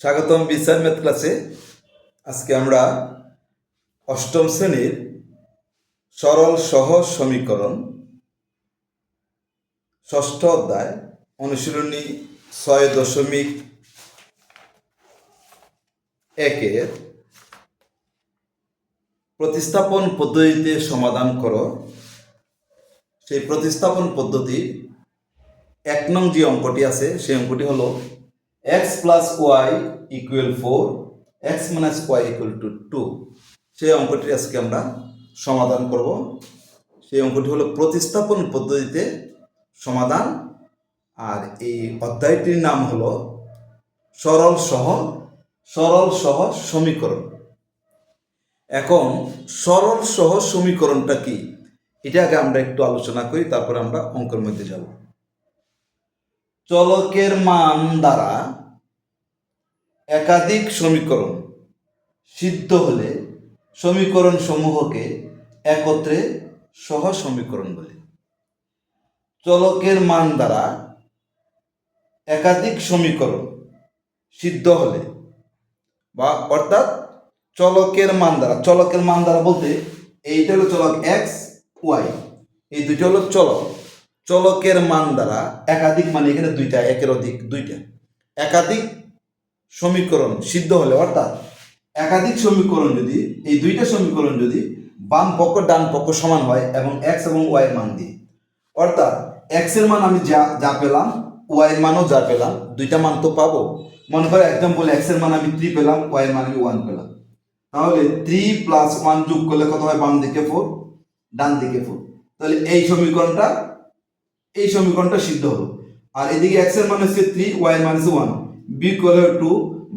স্বাগতম বিচার ম্যাথ ক্লাসে। আজকে আমরা অষ্টম শ্রেণির সরল সহজ সমীকরণ, ষষ্ঠ অধ্যায়, অনুশীলনী ছয় দশমিক একের প্রতিস্থাপন পদ্ধতিতে সমাধান করো। সেই প্রতিস্থাপন পদ্ধতির এক নং যে অঙ্কটি আছে, সেই অঙ্কটি হলো x plus y equal four x minus y equal to two সেই অঙ্কটি আজকে আমরা সমাধান করব। সেই অঙ্কটি হলো প্রতিস্থাপন পদ্ধতিতে সমাধান। আর এই অধ্যায়টির নাম হলো সরল সহ সরল সহ সমীকরণ। এখন সরল সহ সমীকরণটা কি? আগে আমরা একটু আলোচনা করি, তারপরে আমরা অঙ্কের মধ্যে যাব। চলকের মান দ্বারা একাধিক সমীকরণ সিদ্ধ হলে সমীকরণ সমূহকে একত্রে সহ সমীকরণ বলে। চলকের মান দ্বারা একাধিক সমীকরণ সিদ্ধ হলে বা অর্থাৎ চলকের মান দ্বারা, চলকের মান দ্বারা বলতে এইটা হলো চলক এক্স ওয়াই এই দুইটা হলো চলক। চলকের মান দ্বারা একাধিক মানে এখানে দুইটা, একের অধিক দুইটা। একাধিক সমীকরণ সিদ্ধ হলে, অর্থাৎ একাধিক সমীকরণ যদি, এই দুইটা সমীকরণ যদি বাম পক্ষ, ডান পক্ষ সমান হয় এবং এক্স এবং ওয়াই মান দিয়ে। অর্থাৎ এক্সের মান আমি যা যা পেলাম ওয়াই এর মানও যা পেলাম, দুইটা মান তো পাবো। মনে করে একদম বলে এক্সের মান আমি থ্রি পেলাম ওয়াই এর মান আমি ওয়ান পেলাম। তাহলে থ্রি প্লাস ওয়ান যোগ করলে কত হয়? বাম দিকে ফোর ডান দিকে ফোর তাহলে এই সমীকরণটা এই সমীকরণটা সিদ্ধ হলো। আর এদিকে এক্সের মান হচ্ছে থ্রি ওয়াই এর মান হচ্ছে ওয়ান বি করলে টু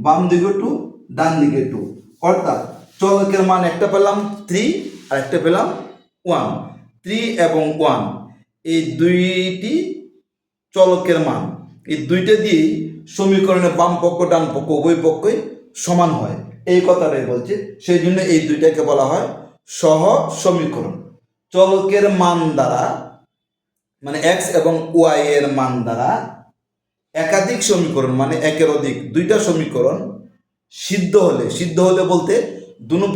বাম দিকে টু ডান দিকে টু অর্থাৎ চলকের মান একটা পেলাম থ্রি আর একটা পেলাম ওয়ান থ্রি এবং ওয়ান এই দুইটি চলকের মান। এই দুইটা দিয়েই সমীকরণের বাম পক্ষ, ডান পক্ষ, উভয় পক্ষই সমান হয়। এই কথাটাই বলছে। সেই জন্য এই দুইটাকে বলা হয় সহ সমীকরণ চলকের মান দ্বারা মানে এক্স এবং ওয়াই এর মান দ্বারা একাধিক সমীকরণ মানে একের অধিক দুইটা সমীকরণ সিদ্ধ হলে সিদ্ধ হলে বলতে দুনো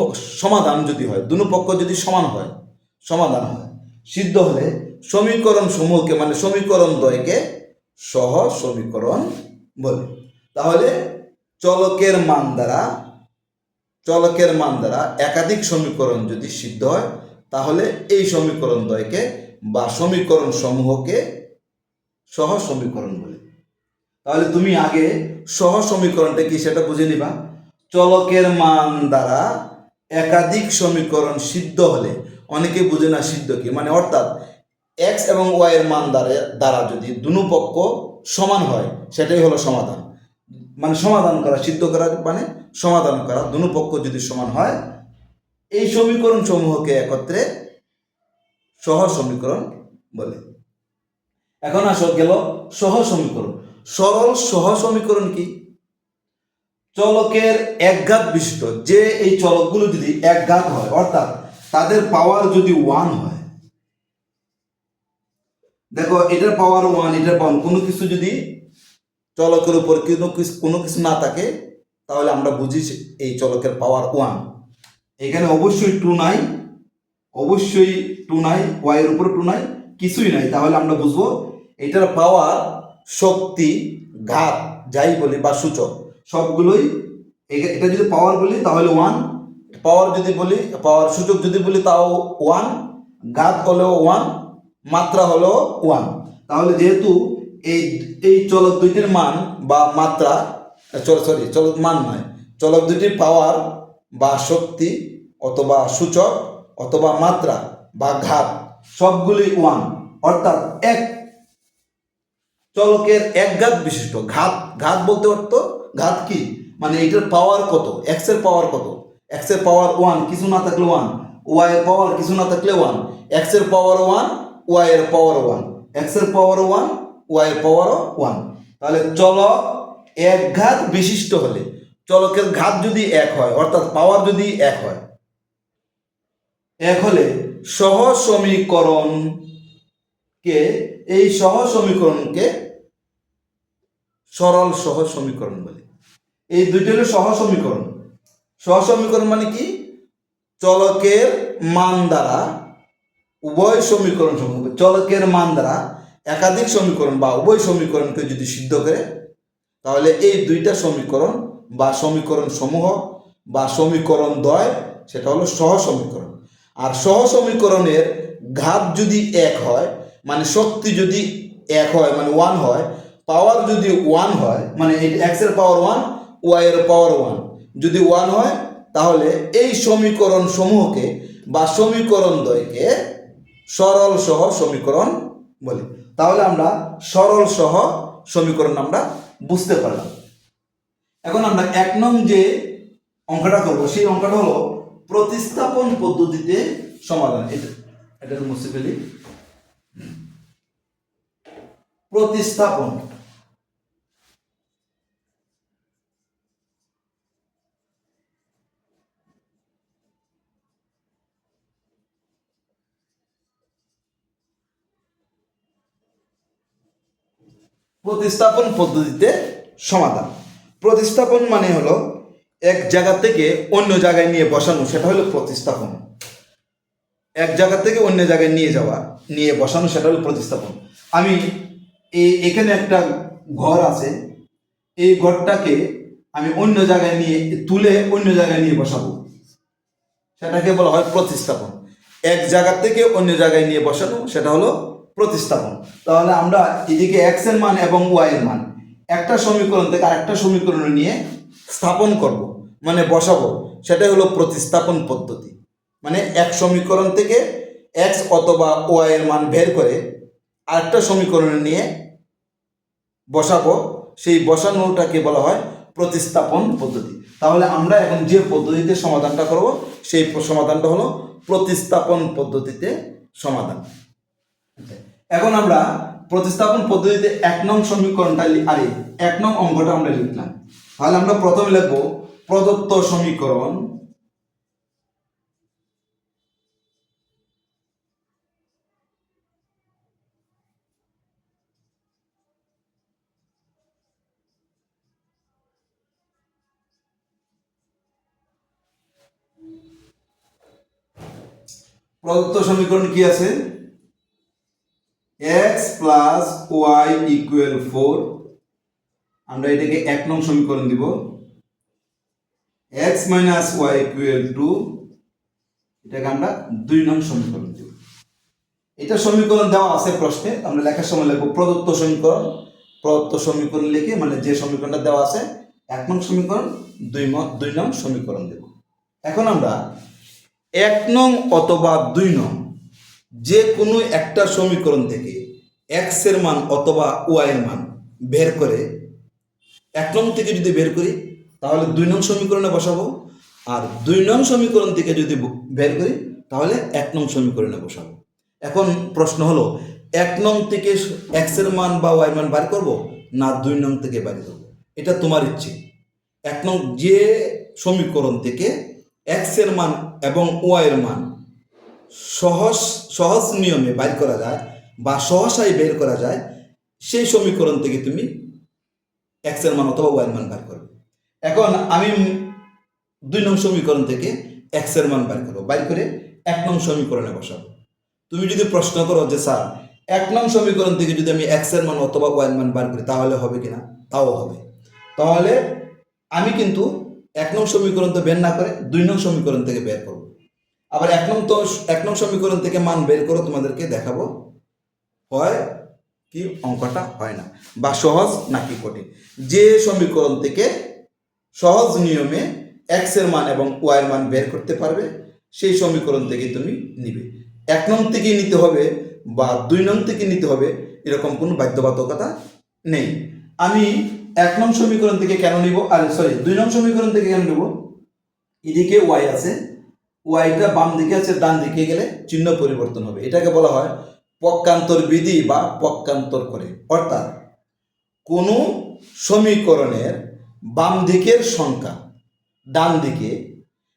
সমাধান যদি হয়, দুনো পক্ষ যদি সমান হয়, সমাধান হয়। সিদ্ধ হলে সমীকরণ সমূহকে মানে সমীকরণ দ্বয়কে সহ সমীকরণ বলে। তাহলে চলকের মান দ্বারা, চলকের মান দ্বারা একাধিক সমীকরণ যদি সিদ্ধ হয়, তাহলে এই সমীকরণ দ্বয়কে বা সমীকরণ সমূহকে সহ সমীকরণ বলে। তাহলে তুমি আগে সহ সমীকরণটা কি সেটা বুঝে নিবা। চলকের মান দ্বারা একাধিক সমীকরণ সিদ্ধ হলে, অনেকে বুঝে না সিদ্ধ কি মানে অর্থাৎ এক্স এবং ওয়াই এর মান দ্বারা দ্বারা যদি দুনো পক্ষ সমান হয়, সেটাই হলো সমাধান। মানে সমাধান করা, সিদ্ধ করা মানে সমাধান করা, দুনো পক্ষ যদি সমান হয়, এই সমীকরণ সমূহকে একত্রে সহ সমীকরণ বলে। এখন আসো, গেল সহ সমীকরণ। সরল সহ সমীকরণ কি? চলকের একঘাত বিশিষ্ট, যে এই চলকগুলো যদি একঘাত হয়, অর্থাৎ তাদের পাওয়ার যদি ওয়ান হয়, দেখো এটার পাওয়ার ওয়ান এটার পাওয়ার কোনো কিছু যদি চলকের উপর কোনো কিছু কোনো কিছু না থাকে, তাহলে আমরা বুঝি এই চলকের পাওয়ার ওয়ান এখানে অবশ্যই টু নাই অবশ্যই টু নাই ওয়াইয়ের উপর টু নাই, কিছুই নাই। তাহলে আমরা বুঝব এটার পাওয়ার শক্তি ঘাত, যাই বলি বা সূচক, সবগুলোই এটা যদি পাওয়ার বলি তাহলে ওয়ান পাওয়ার যদি বলি পাওয়ার সূচক যদি বলি তাও ওয়ান ঘাত হলেও ওয়ান মাত্রা হলো ওয়ান তাহলে যেহেতু এই এই চলক দুইটির মান বা মাত্রা চল সরি চলক মান নয়, চলক দুইটির পাওয়ার বা শক্তি অথবা সূচক অথবা মাত্রা বা ঘাত, সবগুলি ওয়ান অর্থাৎ এক চলকের এক ঘাত বিশিষ্ট। ঘাত ঘাত বলতে অর্থ ঘাত কি? মানে এটার পাওয়ার কত? এক্সের পাওয়ার কত? এক্সের পাওয়ার ওয়ান কিছু না থাকলে ওয়ান ওয়াই এর পাওয়ার কিছু না থাকলে ওয়ান এক্সের পাওয়ার ওয়ান ওয়াই এর পাওয়ার ওয়ান এক্সের পাওয়ার ওয়ান ওয়াই এর পাওয়ার ওয়ান তাহলে চলক এক ঘাত বিশিষ্ট হলে, চলকের ঘাত যদি এক হয়, অর্থাৎ পাওয়ার যদি এক হয় এক হলে সহ সমীকরণ কে? এই সহ সমীকরণকে সরল সহজ সমীকরণ বলে। এই দুইটা হলো সহ সমীকরণ সহ সমীকরণ মানে কি? চলকের মান দ্বারা উভয় সমীকরণ সমূহ চলকের মান দ্বারা একাধিক সমীকরণ বা উভয় সমীকরণকে যদি সিদ্ধ করে, তাহলে এই দুইটা সমীকরণ বা সমীকরণ সমূহ বা সমীকরণ দ্বয়, সেটা হলো সহ সমীকরণ আর সহ সমীকরণের ঘাত যদি এক হয় মানে শক্তি যদি এক হয় মানে ওয়ান হয় পাওয়ার যদি ওয়ান হয় মানে এক্সের পাওয়ার ওয়ান ওয়াই এর পাওয়ার ওয়ান যদি ওয়ান হয়, তাহলে এই সমীকরণ সমূহকে বা সমীকরণ দ্বয়কে সরল সহ সমীকরণ বলি। তাহলে আমরা সরল সহ সমীকরণ আমরা বুঝতে পারলাম। এখন আমরা এক নং যে অঙ্কটা করব, সেই অঙ্কটা হলো প্রতিস্থাপন পদ্ধতিতে সমাধান। এটা এটা মুছে ফেলি প্রতিস্থাপন। প্রতিস্থাপন পদ্ধতিতে সমাধান। প্রতিস্থাপন মানে হলো এক জায়গা থেকে অন্য জায়গায় নিয়ে বসানো, সেটা হলো প্রতিস্থাপন। এক জায়গা থেকে অন্য জায়গায় নিয়ে যাওয়া, নিয়ে বসানো, সেটা হলো প্রতিস্থাপন। আমি এই এখানে একটা ঘর আছে। এই ঘরটাকে আমি অন্য জায়গায় নিয়ে, তুলে অন্য জায়গায় নিয়ে বসাবো। সেটাকে বলা হয় প্রতিস্থাপন। এক জায়গা থেকে অন্য জায়গায় নিয়ে বসানো, সেটা হলো প্রতিস্থাপন। তাহলে আমরা এদিকে এক্সের মান এবং ওয়াই এর মান। একটা সমীকরণ থেকে আরেকটা সমীকরণ নিয়ে স্থাপন করব মানে বসাবো, সেটাই হলো প্রতিস্থাপন পদ্ধতি। মানে এক সমীকরণ থেকে এক্স অথবা ওয়াই এর মান বের করে আরেকটা সমীকরণ নিয়ে বসাবো, সেই বসানোটাকে বলা হয় প্রতিস্থাপন পদ্ধতি। তাহলে আমরা এখন যে পদ্ধতিতে সমাধানটা করব, সেই সমাধানটা হলো প্রতিস্থাপন পদ্ধতিতে সমাধান। এখন আমরা প্রতিস্থাপন পদ্ধতিতে এক নং সমীকরণটা আরে, এক নং অঙ্কটা আমরা লিখলাম। তাহলে আমরা প্রথমে লিখব প্রদত্ত সমীকরণ প্রদত্ত সমীকরণ কি আছে? X plus y equal four আমরা এটাকে এক নং সমীকরণ দিব। X minus y equal two এটাকে আমরা দুই নং সমীকরণ দিব। এটা সমীকরণ দেওয়া আছে প্রশ্নে, আমরা লেখার সময় লিখব প্রদত্ত সমীকরণ। প্রদত্ত সমীকরণ লিখে মানে যে সমীকরণটা দেওয়া আছে, এক নং সমীকরণ, দুই ম- দুই নং সমীকরণ দেব। এখন আমরা এক নং অথবা দুই নং যে কোনো একটা সমীকরণ থেকে এক্সের মান অথবা ওয়াই এর মান বের করে এক নং থেকে যদি বের করি, তাহলে দুই নং সমীকরণে বসাবো। আর দুই নং সমীকরণ থেকে যদি বের করি, তাহলে এক নং সমীকরণে বসাবো। এখন প্রশ্ন হলো, এক নং থেকে এক্সের মান বা ওয়াই মান বার করব, না দুই নং থেকে বার করব এটা তোমার ইচ্ছে। এক নং যে সমীকরণ থেকে এক্সের মান এবং ওয়াই এর মান সহজ সহজ নিয়মে বাইর করা যায় বা সহসাই বের করা যায়, সেই সমীকরণ থেকে তুমি এক্সের মান অথবা ওয়াই এর মান বার করবে। এখন আমি দুই নং সমীকরণ থেকে এক্সের মান বার করব। বাইর করে এক নং সমীকরণে বসাবো। তুমি যদি প্রশ্ন করো যে, স্যার, এক নং সমীকরণ থেকে যদি আমি এক্সের মান অথবা ওয়াই এর মান বার করি, তাহলে হবে কিনা? তাও হবে। তাহলে আমি কিন্তু এক নং সমীকরণ তো বের না করে দুই নং সমীকরণ থেকে বের করব। আবার এক নং তো, এক নং সমীকরণ থেকে মান বের করে তোমাদেরকে দেখাবো। হয় কি অঙ্কটা হয় না, বা সহজ নাকি কঠিন? যে সমীকরণ থেকে সহজ নিয়মে এক্সের মান এবং ওয়াই এর মান বের করতে পারবে, সেই সমীকরণ থেকে তুমি নিবে। এক নং থেকেই নিতে হবে বা দুই নং থেকে নিতে হবে, এরকম কোনো বাধ্যবাধকতা নেই। আমি এক নং সমীকরণ থেকে কেন নিব? আর সরি দুই নং সমীকরণ থেকে কেন নিব? এদিকে ওয়াই আছে ওয়াইটা বাম দিকে আছে, ডান দিকে গেলে চিহ্ন পরিবর্তন হবে। এটাকে বলা হয় পক্ষান্তর বিধি বা পক্ষান্তর করে। অর্থাৎ কোনো সমীকরণের বাম দিকের সংখ্যা ডান দিকে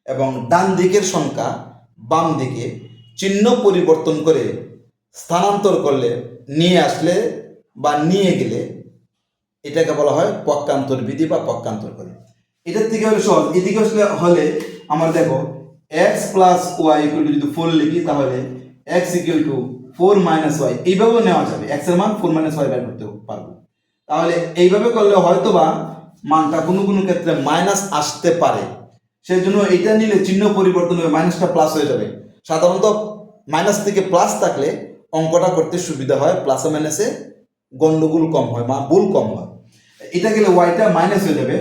এবং ডান দিকের সংখ্যা বাম দিকে চিহ্ন পরিবর্তন করে স্থানান্তর করলে, নিয়ে আসলে বা নিয়ে গেলে এটাকে বলা হয় পক্ষান্তর বিধি বা পক্ষান্তর করে। এটার থেকে হলে সহজ। এদিকে আসলে হলে আমার দেখো এক্স প্লাস ওয়াই যদি ফোর লিখি, তাহলে x equal to four minus y, এইভাবেও নেওয়া যাবে। এক্সের মান ফোর মাইনাস ওয়াই বের করতে পারব। তাহলে এইভাবে করলে হয়তোবা মানটা কোনো কোনো ক্ষেত্রে মাইনাস আসতে পারে। সেই জন্য এটা নিলে চিহ্ন পরিবর্তন হয়ে মাইনাসটা প্লাস হয়ে যাবে। সাধারণত মাইনাস থেকে প্লাস থাকলে অঙ্কটা করতে সুবিধা হয় প্লাসে মাইনাসে গন্ডগোল কম হয় বা ভুল কম হয়। এটা গেলে ওয়াইটা মাইনাস হয়ে যাবে।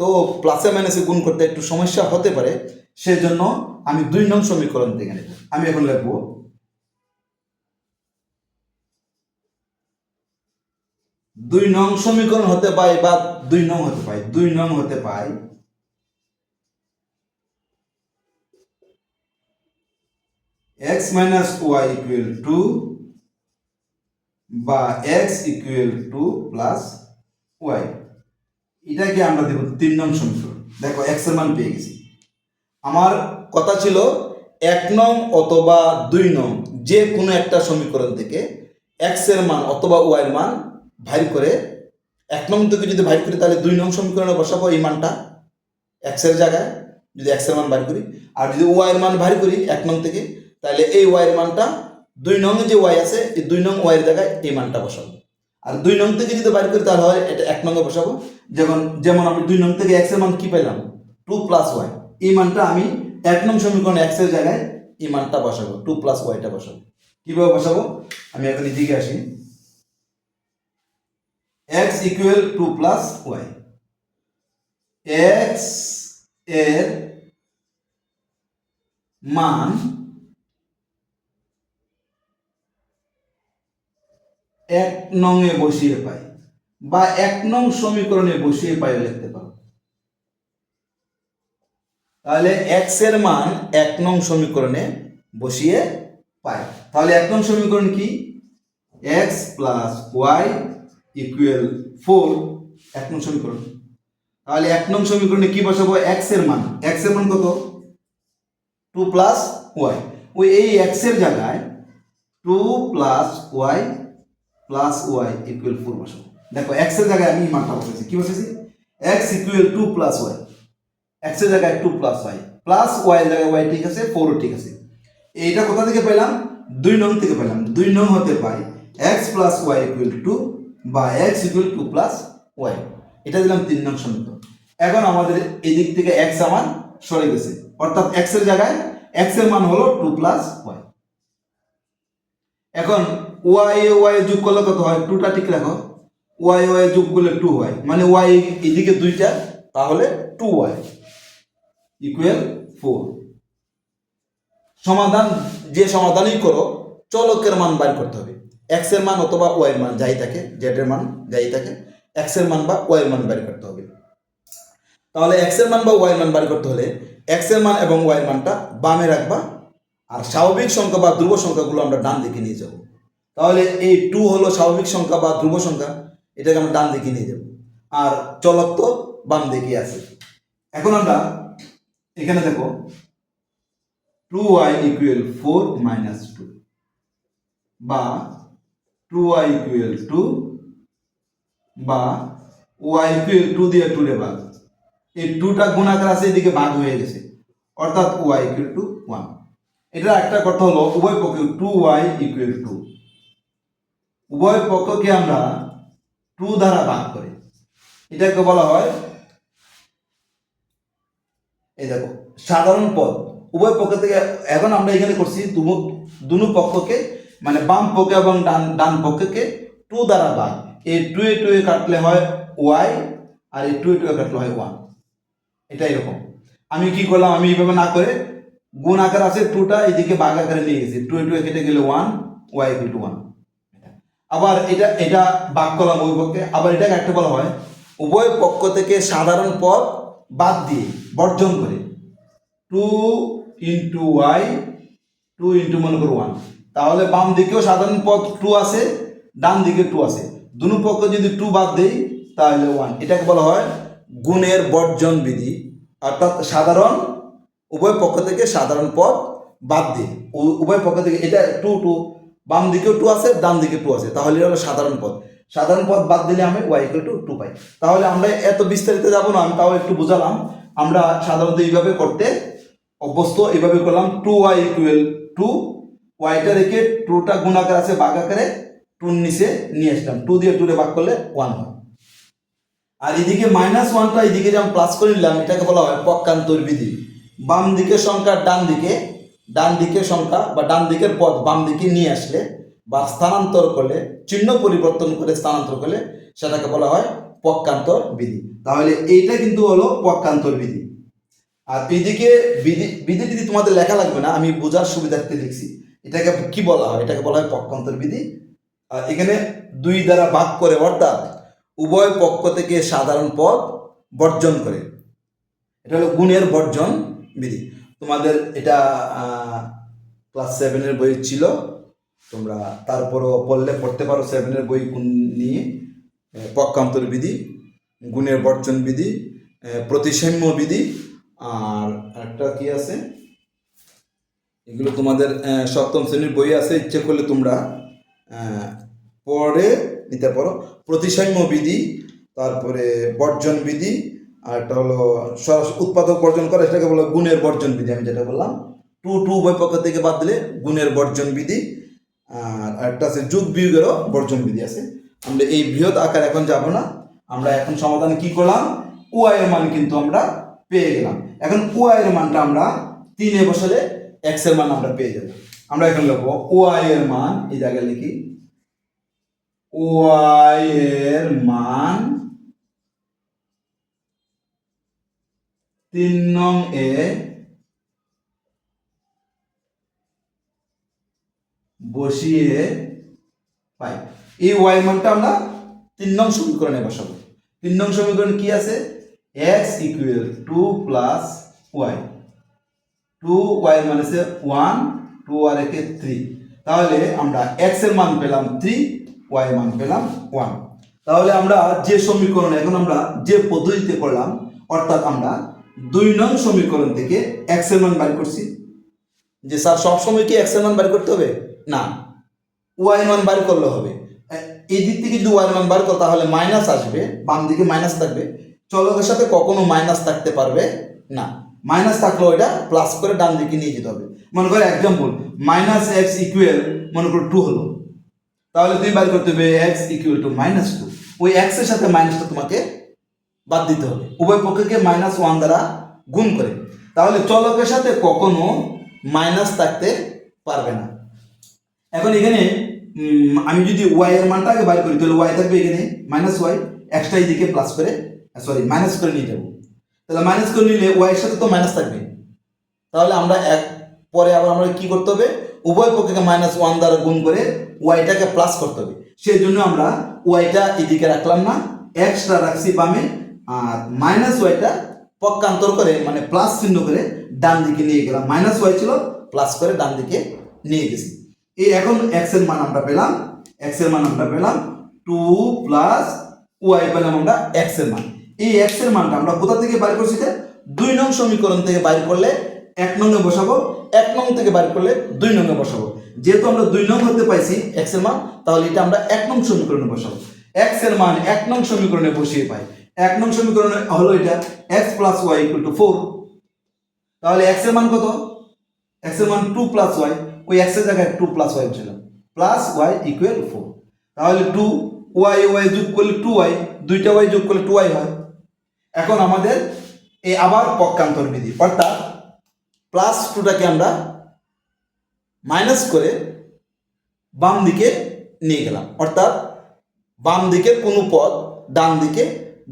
তো প্লাসে মাইনাসে গুণ করতে একটু সমস্যা হতে পারে। সেজন্য আমি দুই নং সমীকরণ থেকে নেব। আমি এখন লিখব দুই নং সমীকরণ হতে পাই বা দুই নং হতে পাই দুই নং হতে পাই x minus y equal two বা x equal two plus y এটাকে আমরা দেব তিন নং সমীকরণ। দেখো এক্সের মান পেয়ে গেছি। আমার কথা ছিল এক নং অথবা দুই নং, যে কোনো একটা সমীকরণ থেকে এক্সের মান অথবা ওয়াই এর মান ভাই করে, এক নং থেকে যদি ভাই করি, তাহলে দুই নং সমীকরণে বসাবো এই মানটা এক্সের জায়গায়, যদি এক্সের মান ভাই করি। আর যদি ওয়াই এর মান ভারী করি, এক নং থেকে, তাহলে এই ওয়াইয়ের মানটা, দুই নং যে ওয়াই আছে, এই দুই নং ওয়াই এর জায়গায় এই মানটা বসাবো। আর দুই নং থেকে যদি বাইর করি, তাহলে হয় এটা এক নঙ্গে বসাবো। যেমন যেমন আমি দুই নং থেকে এক্সের মান কি পেলাম? টু প্লাস ওয়াই এই মানটা আমি এক নং সমীকরণ এক্সের জায়গায় এই মানটা বসাবো টু প্লাস ওয়াইটা বসাবো। কীভাবে বসাবো? আমি এখন এদিকে আসি। X equal two plus y এক্সের মান এক নং এ বসিয়ে পাই বা এক নং সমীকরণে বসিয়ে পাই লিখতে পারো। তাহলে এক্সের মান এক নং সমীকরণে বসিয়ে পাই। তাহলে এক নং সমীকরণ কি? X plus y equal four এক নং সমীকরণ। তাহলে এক নং সমীকরণে কি বসাবো? এক্সের মান। এক্সের মান কত? টু প্লাস ওয়াই ওই এই এক্সের জায়গায় two plus y plus y equal four বসাবো। দেখো এক্সের জায়গায় আমি মানটা বসেছি কি বসেছি x equal two plus y এক্সের জায়গায় two plus y plus y এর জায়গায় ওয়াই ঠিক আছে ফোরও ঠিক আছে। এইটা কোথা থেকে পেলাম? দুই নং থেকে পেলাম। দুই নং হতে পাই x plus y equal two বা x equal two plus y এটা দিলাম তিন নং সমীকরণ। এখন আমাদের এদিক থেকে এক্স আমার সরে গেছে। অর্থাৎ এক্সের জায়গায় এক্সের মান হলো টু প্লাস ওয়াই এখন ওয়াই ওয়াই যোগ করলে কত হয়? টুটা ঠিক রাখো। ওয়াই ওয়াই যোগ করলে টু ওয়াই মানে ওয়াই এদিকে দুইটা, তাহলে টু ওয়াই ইকুয়াল ফোর সমাধান, যে সমাধানই করো, চলকের মান বাইর করতে হবে। এক্সের মান অথবা ওয়াই এর মান যাই থাকে জেড এর মান যাই থাকে এক্সের মান বা ওয়াই এর মান বাইর করতে হবে। তাহলে এক্সের মান বা ওয়াই এর মান বাইর করতে হলে এক্সের মান এবং ওয়াই মানটা বামে রাখবা আর স্বাভাবিক সংখ্যা বা ধ্রুব সংখ্যাগুলো আমরা ডান দিকে নিয়ে যাব। তাহলে এই টু হলো স্বাভাবিক সংখ্যা বা ধ্রুব সংখ্যা, এটাকে আমরা ডান দিকে নিয়ে যাব। আর চলক তো বাম দিকে আছে। এখন আমরা এখানে দেখো two y equal four minus two বা টু ওয়াই ইকুয়াল টু বা ওয়াই ইকুয়াল টু দিয়ে টু রে ভাগ। এই টুটা গুণাকার আছে, এদিকে ভাগ হয়ে গেছে। অর্থাৎ ওয়াই ইকুয়াল টু ওয়ান এটা একটা কথা হলো, উভয় পক্ষে টু ওয়াই ইকুয়াল টু উভয় পক্ষকে আমরা টু দ্বারা ভাগ করি। এটাকে বলা হয়, এই দেখো, সাধারণ পদ। উভয় পক্ষ থেকে, এখন আমরা এখানে করছি দুনো পক্ষকে মানে বাম পক্ষে এবং ডান ডান পক্ষকে টু দ্বারা ভাগ। এই টু এ টু এ কাটলে হয় ওয়াই আর এই টু এ টু এ কাটলে হয় ওয়ান এটা এরকম। আমি কি করলাম? আমি এইভাবে না করে গুণ আকার আছে টুটা এদিকে বাঘ আকারে নিয়ে গেছি। টু এ টু এ কেটে গেলে ওয়ান ওয়াই টু ওয়ান আবার এটা এটা বাক করলাম উভয় পক্ষে। আবার এটাকে একটা বলা হয় উভয় পক্ষ থেকে সাধারণ পদ বাদ দিয়ে বর্জন করে। Two into y two into মনে করো ওয়ান তাহলে বাম দিকেও সাধারণ পদ টু আছে, ডান দিকে টু আছে। দুনো পক্ষ যদি টু বাদ দেই, তাহলে ওয়ান এটাকে বলা হয় গুণের বর্জন বিধি। অর্থাৎ সাধারণ, উভয় পক্ষ থেকে সাধারণ পদ বাদ দিয়ে। উভয় পক্ষ থেকে এটা টু টু বাম দিকেও টু আছে, ডান দিকে টু আছে। তাহলে এটা হলো সাধারণ পদ। সাধারণ পদ বাদ দিলে আমি ওয়াই ইকুয়াল টু টু পাই। তাহলে আমরা এত বিস্তারিত যাব না, আমি তাও একটু বুঝালাম। আমরা সাধারণত এইভাবে করতে অভ্যস্ত, এইভাবে করলাম টু ওয়াই ইকুয়াল টু ওয়াইটা রেখে টুটা গুণাকার আছে ভাগ আকারে টুর নিচে নিয়ে আসলাম। টু দিয়ে টুরে ভাগ করলে ওয়ান হয়। আর এদিকে মাইনাস ওয়ানটা এদিকে যেমন প্লাস করে নিলাম, এটাকে বলা হয় পক্ষান্তর বিধি। বাম দিকের সংখ্যা ডান দিকে, ডান দিকের সংখ্যা বা ডান দিকের পদ বাম দিকে নিয়ে আসলে বা স্থানান্তর করলে, চিহ্ন পরিবর্তন করে স্থানান্তর করলে সেটাকে বলা হয় পক্ষান্তর বিধি। তাহলে এইটা কিন্তু হলো পক্ষান্তর বিধি। আর এদিকে বিধি বিধি টিধি তোমাদের লেখা লাগবে না, আমি বোঝার সুবিধার্থে লিখছি। এটাকে কি বলা হয়? এটাকে বলা হয় পক্ষান্তর বিধি। আর এখানে দুই দ্বারা ভাগ করে, অর্থাৎ উভয় পক্ষ থেকে সাধারণ পদ বর্জন করে। এটা হলো গুণের বর্জন বিধি। তোমাদের এটা ক্লাস সেভেনের বই ছিল। তোমরা তারপরও পড়লে, পড়তে পারো সেভেনের বই গুণ নিয়ে। পক্ষান্তর বিধি, গুণের বর্জন বিধি প্রতিসাম্য বিধি, আর একটা কি আছে? এগুলো তোমাদের সপ্তম শ্রেণির বই আছে, ইচ্ছে করলে তোমরা পড়ে নিতে পারো। প্রতিসাম্য বিধি, তারপরে বর্জন বিধি, আর একটা হলো উৎপাদক বর্জন করে, সেটাকে বলো গুণের বর্জন বিধি, আমি যেটা বললাম। টু টু উভয় পক্ষ থেকে বাদ দিলে গুণের বর্জন বিধি, আর একটা আছে যুগ বিয়োগেরও বর্জন বিধি আছে। আমরা এই বৃহৎ আকার এখন যাব না। আমরা এখন সমাধান কি করলাম? এর মান কিন্তু আমরা পেয়ে গেলাম। এখন এর মানটা আমরা তিনে বসালে এক্সের মান আমরা পেয়ে যাব। আমরা এখানে লিখব ওয়াই এর মান, এই জায়গায় লিখি। ওয়াই এর মান তিন নং এ বসিয়ে পাই। এই ওয়াই মানটা আমরা তিন নং সমীকরণে বসাবো। তিন নং সমীকরণ কি আছে? X equal two plus y two y আছে ওয়ান টু আর একে থ্রি তাহলে আমরা এক্সের মান পেলাম থ্রি ওয়াই মান পেলাম ওয়ান তাহলে আমরা যে সমীকরণ এখন আমরা যে পদ্ধতিতে করলাম, অর্থাৎ আমরা দুই নং সমীকরণ থেকে এক্সের মান বাড়ি করছি। যে স্যার সবসময় কি এক্সের মান বাড়ি করতে হবে? না। ওয়াই মান বার করলে হবে। এই দিক থেকে যদি ওয়াই মান বার করো, তাহলে মাইনাস আসবে বাম দিকে মাইনাস থাকবে। চলকের সাথে কখনো মাইনাস থাকতে পারবে না। মাইনাস থাকলেও এটা প্লাস করে ডান দিকে নিয়ে যেতে হবে। মনে করো এক্সাম্পল মাইনাস এক্স ইকুয়াল মনে করো টু হলো। তাহলে তুমি বার করতে হবে x equal two minus two ওই এক্সের সাথে মাইনাসটা তোমাকে বাদ দিতে হবে। উভয় পক্ষকে মাইনাস ওয়ান দ্বারা গুণ করে। তাহলে চলকের সাথে কখনো মাইনাস থাকতে পারবে না। এখন এখানে আমি যদি ওয়াই এর মানটা আগে বাইর করি, তাহলে ওয়াই থাকবে এখানে মাইনাস ওয়াই এক্সট্রা এদিকে প্লাস করে সরি মাইনাস করে নিয়ে যাব। তাহলে মাইনাস করে নিলে ওয়াই এর সাথে তো মাইনাস থাকবে। তাহলে আমরা এক, পরে আবার আমরা কি করতে হবে? উভয় পক্ষকে মাইনাস ওয়ান দ্বারা গুণ করে ওয়াইটাকে প্লাস করতে হবে। সেই জন্য আমরা ওয়াইটা এদিকে রাখলাম না এক্সট্রা রাখছি বামে, আর মাইনাস ওয়াইটা পক্ষান্তর করে মানে প্লাস চিহ্ন করে ডান দিকে নিয়ে গেলাম। মাইনাস ওয়াই ছিল প্লাস করে ডান দিকে নিয়ে গেছি। এই এখন এক্সের মান আমরা পেলাম এক্সের মান আমরা পেলাম টু প্লাস ওয়াই পেলাম আমরা এক্সের মান। এই এক্সের মানটা আমরা কোথা থেকে বাইর করছি? দুই নং সমীকরণ থেকে বাইর করলে এক নঙ্গে বসাবো, এক নং থেকে বাইর করলে দুই নঙ্গে বসাবো। যেহেতু আমরা দুই নং হতে পাইছি এক্সের মান, তাহলে এটা আমরা এক নং সমীকরণে বসাবো। এক্সের মান এক নং সমীকরণে বসিয়ে পাই। এক নং সমীকরণে হলো এটা x plus y equal to four তাহলে এক্সের মান কত? এক্সের মান টু প্লাস ওয়াই ওই এক্সের জায়গায় টু প্লাস ওয়াই ছিল প্লাস ওয়াই ইকুয়াল ফোর তাহলে টু ওয়াই ওয়াই যোগ করলে টু ওয়াই দুইটা ওয়াই যোগ করলে টু ওয়াই হয়। এখন আমাদের এই আবার পক্ষান্তর বিধি, অর্থাৎ প্লাস টুটাকে আমরা মাইনাস করে বাম দিকে নিয়ে গেলাম। অর্থাৎ বাম দিকের কোনো পদ ডান দিকে,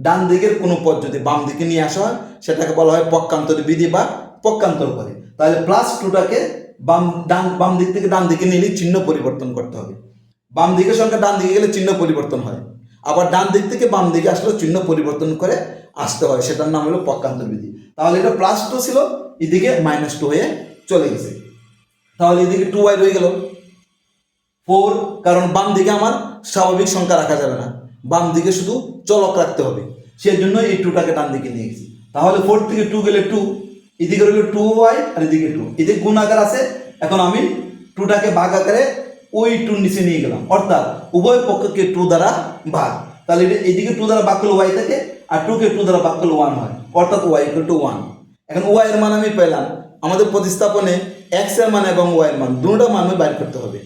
ডান দিকের কোনো পদ যদি বাম দিকে নিয়ে আসা হয়, সেটাকে বলা হয় পক্ষান্তর বিধি বা পক্ষান্তর করে তাহলে প্লাস টুটাকে বাম, ডান, বাম দিক থেকে ডান দিকে নিলে চিহ্ন পরিবর্তন করতে হবে। বাম দিকের সংখ্যা ডান দিকে গেলে চিহ্ন পরিবর্তন হয়। আবার ডান দিক থেকে বাম দিকে আসলে চিহ্ন পরিবর্তন করে আসতে হয়, সেটার নাম হলো পক্ষান্তর বিধি। তাহলে এটা প্লাস টু ছিল, এদিকে মাইনাস টু হয়ে চলে গেছে। তাহলে এদিকে টু ওয়াই রয়ে গেল। ফোর কারণ বাম দিকে আমার স্বাভাবিক সংখ্যা রাখা যাবে না। বাম দিকে শুধু চলক রাখতে হবে। সেই জন্য এই টুটাকে ডান দিকে নিয়ে গেছি। তাহলে ফোর থেকে টু গেলে টু এদিকে রইল টু ওয়াই আর এদিকে টু এদিকে গুণ আকার আছে, এখন আমি টুটাকে ভাগ আকারে ওই টুর নিচে নিয়ে গেলাম। অর্থাৎ উভয় পক্ষকে টু দ্বারা ভাগ। তাহলে এটা এইদিকে টু দ্বারা ভাগ করলে ওয়াই থাকে আর টুকে টু দ্বারা ভাগ করলে ওয়ান হয়। অর্থাৎ ওয়াই ইকুয়াল টু ওয়ান এখন ওয়াই এর মান আমি পেলাম। আমাদের প্রতিস্থাপনে এক্সের মান এবং ওয়াই এর মান। দুটো মান আমি বাইর করতে হবে।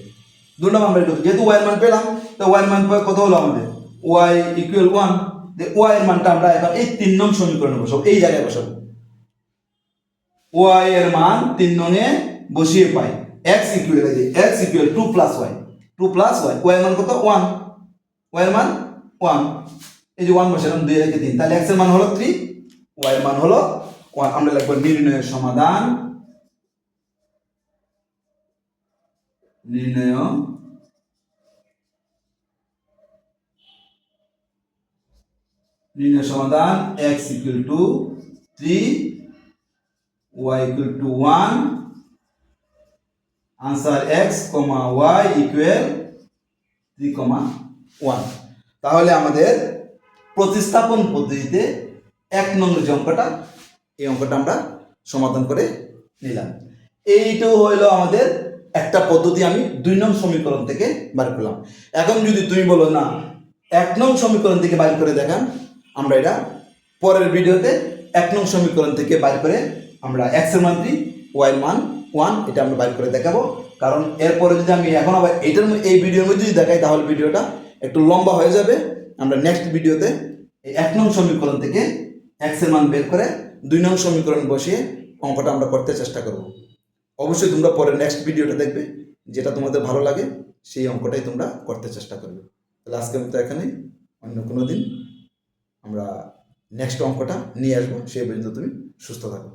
দুটো মান বাইর করতে যেহেতু ওয়াই এর মান পেলাম, তো ওয়াই এর মান কত হলো আমাদের? ওয়াই ইকুয়াল ওয়ান ওয়াই এর মানটা আমরা এখন এই তিন নং সমীকরণে বসাবো। এই জায়গায় বসাবো। ওয়াই এর মান তিন নঙে বসিয়ে পাই। X equal x equal two plus y two plus y y এর মান কত? ওয়ান ওয়াই এর মান ওয়ান এই যে ওয়ান বসালাম দুই রেখে তিন তাহলে এক্সের মান হলো থ্রি ওয়াই মান হলো ওয়ান আমরা লিখব নির্ণয়ের সমাধান। নির্ণয় নির্ণয় সমাধান x equal to three y equal to 1 answer x, comma y equal 3 comma 1 তাহলে আমাদের প্রতিস্থাপন পদ্ধতিতে এক নম্বর যে অঙ্কটা, এই অঙ্কটা আমরা সমাধান করে নিলাম। এইটাও হইল আমাদের একটা পদ্ধতি, আমি দুই নং সমীকরণ থেকে বার করলাম। এখন যদি তুমি বলো, না, এক নং সমীকরণ থেকে বাইর করে দেখান। আমরা এটা পরের ভিডিওতে এক নং সমীকরণ থেকে বাইর করে আমরা এক্সের মান থ্রি ওয়াই এর মান ওয়ান এটা আমরা বাইর করে দেখাবো। কারণ এরপরে যদি আমি এখন আবার মধ্যে- এই ভিডিওর মধ্যে যদি দেখাই, তাহলে ভিডিওটা একটু লম্বা হয়ে যাবে। আমরা নেক্সট ভিডিওতে এই এক নং সমীকরণ থেকে এক্সের মান বের করে দুই নং সমীকরণ বসিয়ে অঙ্কটা আমরা করতে চেষ্টা করব। অবশ্যই তোমরা পরে নেক্সট ভিডিওটা দেখবে, যেটা তোমাদের ভালো লাগে, সেই অঙ্কটাই তোমরা করতে চেষ্টা করবে। তাহলে আজকের মতো এখানেই, অন্য কোনো দিন আমরা নেক্সট অঙ্কটা নিয়ে আসব, সেই পর্যন্ত তুমি সুস্থ থাকো।